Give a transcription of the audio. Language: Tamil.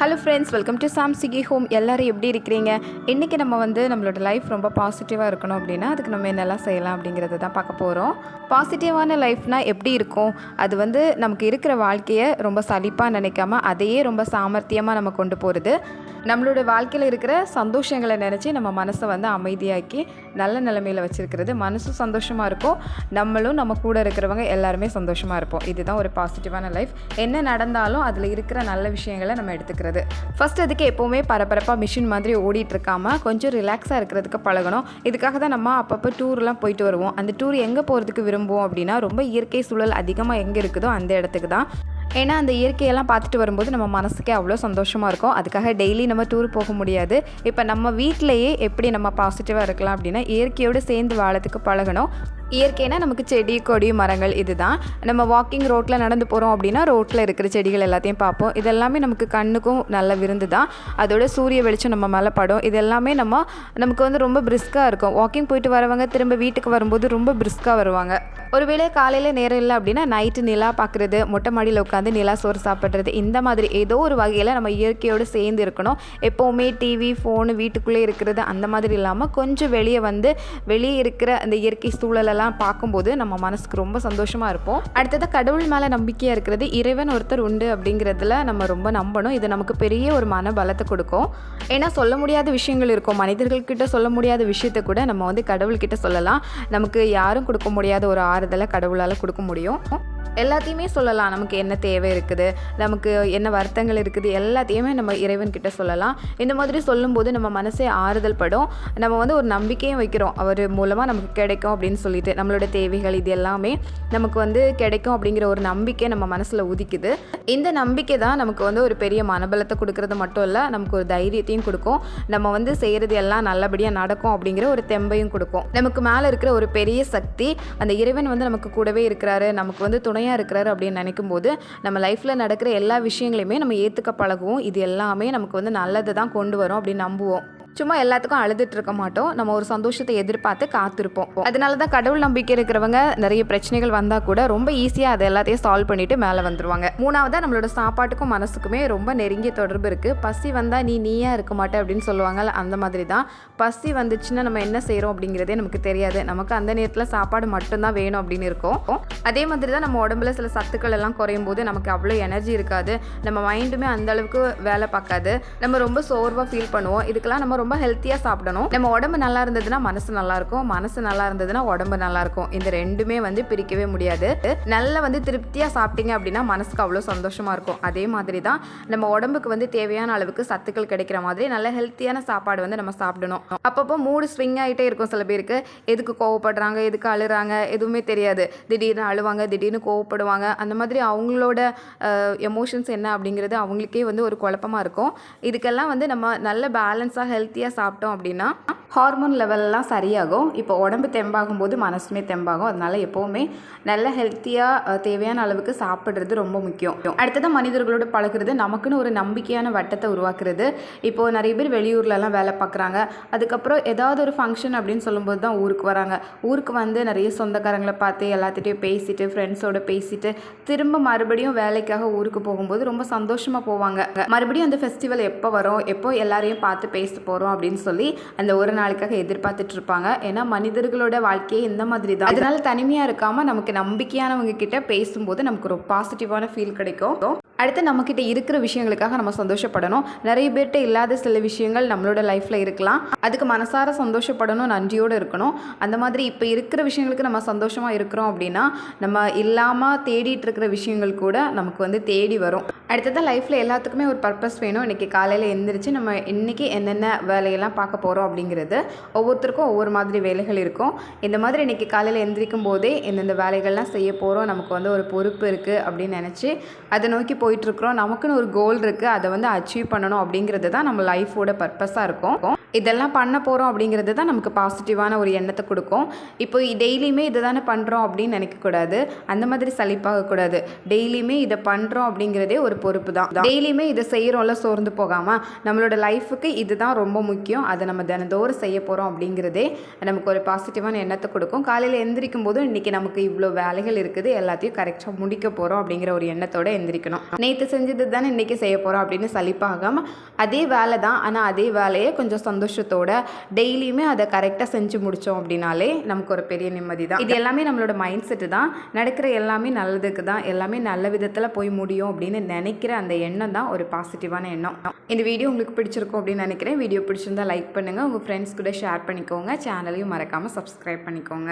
ஹலோ ஃப்ரெண்ட்ஸ் வெல்கம் டு சாம் சிகி ஹோம் எல்லோரும் எப்படி இருக்கிறீங்க? இன்றைக்கி நம்ம வந்து நம்மளோட லைஃப் ரொம்ப பாசிட்டிவாக இருக்கணும் அப்படின்னா அதுக்கு நம்ம என்னெல்லாம் செய்யலாம் அப்படிங்கிறத தான் பார்க்க போகிறோம் பாசிட்டிவான லைஃப்னால் எப்படி இருக்கும்? அது வந்து நமக்கு இருக்கிற வாழ்க்கையை ரொம்ப சலிப்பாக நினைக்காம அதையே ரொம்ப சாமர்த்தியமாக நம்ம கொண்டு போகிறது நம்மளோட வாழ்க்கையில் இருக்கிற சந்தோஷங்களை நினச்சி நம்ம மனசை வந்து அமைதியாக்கி நல்ல நிலைமையில் வச்சுருக்கிறது. மனசும் சந்தோஷமாக இருக்கும். நம்மளும் நம்ம கூட இருக்கிறவங்க எல்லாருமே சந்தோஷமாக இருப்போம். இதுதான் ஒரு பாசிட்டிவான லைஃப் என்ன நடந்தாலும் அதில் இருக்கிற நல்ல விஷயங்களை நம்ம எடுத்துக்கிறது. ஃபர்ஸ்ட் அதுக்கு எப்போவுமே பரபரப்பாக மிஷின் மாதிரி ஓடிட்டு இருக்காம கொஞ்சம் ரிலாக்ஸாக இருக்கிறதுக்கு பழகணும். இதுக்காக தான் நம்ம அப்பப்போ டூர்லாம் போயிட்டு வருவோம். அந்த டூர் எங்கே போகிறதுக்கு விரும்புவோம் அப்படின்னா ரொம்ப இயற்கை சூழல் அதிகமாக எங்கே இருக்குதோ அந்த இடத்துக்கு தான். ஏன்னா அந்த இயற்கையெல்லாம் பார்த்துட்டு வரும்போது நம்ம மனசுக்கே அவ்வளோ சந்தோஷமாக இருக்கும். அதுக்காக டெய்லி நம்ம டூர் போக முடியாது. இப்போ நம்ம வீட்டிலையே எப்படி நம்ம பாசிட்டிவாக இருக்கலாம் அப்படின்னா இயற்கையோடு சேர்ந்து வாழறதுக்கு பழகணும். இயற்கைனா நமக்கு செடி கொடி மரங்கள் இதுதான். நம்ம வாக்கிங் ரோட்டில் நடந்து போகிறோம் அப்படின்னா ரோட்டில் இருக்கிற செடிகள் எல்லாத்தையும் பார்ப்போம். இதெல்லாமே நமக்கு கண்ணுக்கும் நல்ல விருந்து தான் அதோட சூரிய வெளிச்சம் நம்ம மேலே படும். இது எல்லாமே நம்ம நமக்கு வந்து ரொம்ப பிரிஸ்காக இருக்கும். வாக்கிங் போயிட்டு வரவங்க திரும்ப வீட்டுக்கு வரும்போது ரொம்ப பிரிஸ்காக வருவாங்க. ஒருவேளை காலையில் நேரம் இல்லை அப்படின்னா நைட்டு நிலா பார்க்குறது மொட்டை மாடியில் உட்காந்து நிலா சோறு சாப்பிட்றது இந்த மாதிரி ஏதோ ஒரு வகையில் நம்ம இயற்கையோடு சேர்ந்து இருக்கணும். எப்போவுமே டிவி ஃபோனு வீட்டுக்குள்ளே இருக்கிறது அந்த மாதிரி இல்லாமல் கொஞ்சம் வெளியே வந்து வெளியே இருக்கிற அந்த இயற்கை சூழலெல்லாம் பார்க்கும்போது நம்ம மனசுக்கு ரொம்ப சந்தோஷமாக இருப்போம். அடுத்தது கடவுள் மேலே நம்பிக்கையாக இருக்கிறது இறைவன் ஒருத்தர் உண்டு அப்படிங்கிறதுல நம்ம ரொம்ப நம்பணும். இது நமக்கு பெரிய ஒரு மன பலத்தை கொடுக்கும். ஏன்னா சொல்ல முடியாத விஷயங்கள் இருக்கும். மனிதர்கள்கிட்ட சொல்ல முடியாத விஷயத்தை கூட நம்ம வந்து கடவுள்கிட்ட சொல்லலாம். நமக்கு யாரும் கொடுக்க முடியாத ஒரு ஆறுதலை கடவுளால் கொடுக்க முடியும். எல்லாத்தையுமே சொல்லலாம். நமக்கு என்ன தேவை இருக்குது நமக்கு என்ன வருத்தங்கள் இருக்குது எல்லாத்தையுமே நம்ம இறைவன்கிட்ட சொல்லலாம். இந்த மாதிரி சொல்லும்போது நம்ம மனசே ஆறுதல் படும். நம்ம வந்து ஒரு நம்பிக்கையும் வைக்கிறோம். அவர் மூலமாக நமக்கு கிடைக்கும் அப்படின்னு சொல்லிட்டு நம்மளோட தேவைகள் இது எல்லாமே நமக்கு வந்து கிடைக்கும் அப்படிங்கிற ஒரு நம்பிக்கை நம்ம மனசில் உதிக்குது. இந்த நம்பிக்கை தான் நமக்கு வந்து ஒரு பெரிய மனபலத்தை கொடுக்கறது மட்டும் இல்லை நமக்கு ஒரு தைரியத்தையும் கொடுக்கும். நம்ம வந்து செய்கிறது எல்லாம் நல்லபடியாக நடக்கும் அப்படிங்கிற ஒரு தெம்பையும் கொடுக்கும். நமக்கு மேலே இருக்கிற ஒரு பெரிய சக்தி அந்த இறைவன் வந்து நமக்கு கூடவே இருக்கிறாரு. நமக்கு வந்து துணையாக இருக்கிறாரு அப்படின்னு நினைக்கும் போது நம்ம லைஃப்பில் நடக்கிற எல்லா விஷயங்களையுமே நம்ம ஏற்றுக்க பழகுவோம். இது எல்லாமே நமக்கு வந்து நல்லதை தான் கொண்டு வரும் அப்படின்னு நம்புவோம். சும்மா எல்லாத்துக்கும் அழுதுட்டு இருக்க மாட்டோம். நம்ம ஒரு சந்தோஷத்தை எதிர்பார்த்து காத்திருப்போம். அதனால தான் கடவுள் நம்பிக்கை இருக்கிறவங்க நிறைய பிரச்சனைகள் வந்தால் கூட ரொம்ப ஈஸியாக அதை எல்லாத்தையும் சால்வ் பண்ணிட்டு மேலே வந்துருவாங்க. மூணாவதாக நம்மளோட சாப்பாட்டுக்கும் மனசுக்குமே ரொம்ப நெருங்கிய தொடர்பு இருக்குது பசி வந்தால் நீ நீயா இருக்க மாட்டே அப்படின்னு சொல்லுவாங்கல்ல அந்த மாதிரி தான் பசி வந்துச்சுன்னா நம்ம என்ன செய்கிறோம் அப்படிங்கிறதே நமக்கு தெரியாது. நமக்கு அந்த நேரத்தில் சாப்பாடு மட்டும்தான் வேணும் அப்படின்னு இருக்கும். அதே மாதிரி தான் நம்ம உடம்புல சில சத்துக்கள் எல்லாம் குறையும் போது நமக்கு அவ்வளோ எனர்ஜி இருக்காது. நம்ம மைண்டுமே அந்த அளவுக்கு வேலை பார்க்காது. நம்ம ரொம்ப சோர்வாக ஃபீல் பண்ணுவோம். இதுக்கெல்லாம் நம்ம ரொம்ப ரொம்ப ஹெல்த்தியாக சாப்பிடணும். நம்ம உடம்பு நல்லா இருந்ததுன்னா மனசு நல்லா இருக்கும். மனசு நல்லா இருந்ததுன்னா உடம்பு நல்லா இருக்கும். இந்த ரெண்டுமே வந்து பிரிக்கவே முடியாது. நல்லா வந்து திருப்தியாக சாப்பிட்டீங்க அப்படின்னா மனசுக்கு அவ்வளோ சந்தோஷமாக இருக்கும். அதே மாதிரி தான் நம்ம உடம்புக்கு வந்து தேவையான அளவுக்கு சத்துக்கள் கிடைக்கிற மாதிரி நல்ல ஹெல்த்தியான சாப்பாடு வந்து நம்ம சாப்பிடணும். அப்பப்போ மூடு ஸ்விங் ஆகிட்டே இருக்கும் சில பேருக்கு. எதுக்கு கோவப்படுறாங்க? எதுக்கு அழுறாங்க? எதுவுமே தெரியாது. திடீர்னு அழுவாங்க திடீர்னு கோவப்படுவாங்க. அந்த மாதிரி அவங்களோட எமோஷன்ஸ் என்ன அப்படிங்கிறது அவங்களுக்கே வந்து ஒரு குழப்பமாக இருக்கும். இதுக்கெல்லாம் வந்து நம்ம நல்ல பேலன்ஸாக ஹெல்த்தி ஹெல்த்தியாக சாப்பிட்டோம் அப்படின்னா ஹார்மோன் லெவல்லாம் சரியாகும். இப்போ உடம்பு தெம்பாகும் போது மனசுமே தெம்பாகும். அதனால எப்போவுமே நல்ல ஹெல்த்தியாக தேவையான அளவுக்கு சாப்பிட்றது ரொம்ப முக்கியம். அடுத்ததான் மனிதர்களோட பழகுறது நமக்குன்னு ஒரு நம்பிக்கையான வட்டத்தை உருவாக்குறது. இப்போது நிறைய பேர் வெளியூர்லலாம் வேலை பார்க்குறாங்க. அதுக்கப்புறம் ஏதாவது ஒரு ஃபங்க்ஷன் அப்படின்னு சொல்லும்போது தான் ஊருக்கு வராங்க. ஊருக்கு வந்து நிறைய சொந்தக்காரங்களை பார்த்து எல்லாத்திட்டையும் பேசிட்டு ஃப்ரெண்ட்ஸோட பேசிட்டு திரும்ப மறுபடியும் வேலைக்காக ஊருக்கு போகும்போது ரொம்ப சந்தோஷமாக போவாங்க. மறுபடியும் அந்த ஃபெஸ்டிவல் எப்போ வரும்? எப்போ எல்லாரையும் பார்த்து பேச போகிறோம் அப்படின்னு சொல்லி அந்த ஒரு நாளுக்காக எதிர்பார்த்துட்டு இருப்பாங்க ஏன்னா மனிதர்களோட வாழ்க்கையே இந்த மாதிரி தான் அதனால தனிமையாக இருக்காமல் நமக்கு நம்பிக்கையானவங்க கிட்ட பேசும்போது நமக்கு ஒரு பாசிட்டிவான ஃபீல் கிடைக்கும். அடுத்து நம்மக்கிட்ட இருக்கிற விஷயங்களுக்காக நம்ம சந்தோஷப்படணும். நிறைய பேர்கிட்ட இல்லாத சில விஷயங்கள் நம்மளோட லைஃப்பில் இருக்கலாம். அதுக்கு மனசார சந்தோஷப்படணும் நன்றியோடு இருக்கணும். அந்த மாதிரி இப்போ இருக்கிற விஷயங்களுக்கு நம்ம சந்தோஷமாக இருக்கிறோம் அப்படின்னா நம்ம இல்லாமல் தேடிட்டு இருக்கிற விஷயங்கள் கூட நமக்கு வந்து தேடி வரும். அடுத்ததான் லைஃப்பில் எல்லாத்துக்குமே ஒரு பர்பஸ் வேணும். இன்றைக்கி காலையில் எழுந்திரிச்சு நம்ம இன்றைக்கி என்னென்ன வேலையெல்லாம் பார்க்க போகிறோம் அப்படிங்கிறது. ஒவ்வொருத்தருக்கும் ஒவ்வொரு மாதிரி வேலைகள் இருக்கும். இந்த மாதிரி இன்றைக்கி காலையில் எந்திரிக்கும் போதே இந்தந்த வேலைகள்லாம் செய்ய போகிறோம் நமக்கு வந்து ஒரு பொறுப்பு இருக்குது அப்படின்னு நினச்சி அதை நோக்கி போயிட்டுருக்குறோம் நமக்குன்னு ஒரு கோல் இருக்குது அதை வந்து அச்சீவ் பண்ணணும் அப்படிங்கிறது தான் நம்ம லைஃபோட பர்பஸாக இருக்கும். இதெல்லாம் பண்ண போகிறோம் அப்படிங்கிறது தான் நமக்கு பாசிட்டிவான ஒரு எண்ணத்தை கொடுக்கும். இப்போ டெய்லியுமே இதை தானே பண்ணுறோம் அப்படின்னு நினைக்கக்கூடாது. அந்த மாதிரி சலிப்பாகக்கூடாது. டெய்லியுமே இதை பண்ணுறோம் அப்படிங்கிறதே ஒரு பொறுப்பு தான். டெய்லியுமே இதை செய்கிறோம்ல சோர்ந்து போகாமல் நம்மளோட லைஃபுக்கு இதுதான் ரொம்ப முக்கியம். அதை நம்ம தினந்தோறும் செய்ய போகிறோம் அப்படிங்கிறதே நமக்கு ஒரு பாசிட்டிவான எண்ணத்தை கொடுக்கும். காலையில் எந்திரிக்கும் போதும் இன்றைக்கி நமக்கு இவ்வளோ வேலைகள் இருக்குது. எல்லாத்தையும் கரெக்டாக முடிக்க போகிறோம் அப்படிங்கிற ஒரு எண்ணத்தோடு எந்திரிக்கணும். நேற்று செஞ்சது தானே இன்றைக்கி செய்ய போகிறோம் அப்படின்னு சலிப்பாகாமல் அதே வேலை தான். ஆனால் அதே வேலையை கொஞ்சம் சந்தோஷத்தோட டெய்லியுமே அதை கரெக்டாக செஞ்சு முடித்தோம் அப்படின்னாலே நமக்கு ஒரு பெரிய நிம்மதி தான் இது எல்லாமே நம்மளோட மைண்ட் செட்டு தான். நடக்கிற எல்லாமே நல்லதுக்கு தான். எல்லாமே நல்ல விதத்தில் போய் முடியும் அப்படின்னு நினைக்கிற அந்த எண்ணம் தான் ஒரு பாசிட்டிவான எண்ணம். இந்த வீடியோ உங்களுக்கு பிடிச்சிருக்கும் அப்படின்னு நினைக்கிறேன். வீடியோ பிடிச்சிருந்தா லைக் பண்ணுங்கள் உங்கள் ஃப்ரெண்ட்ஸ் கூட ஷேர் பண்ணிக்கோங்க. சேனலையும் மறக்காமல் சப்ஸ்கிரைப் பண்ணிக்கோங்க.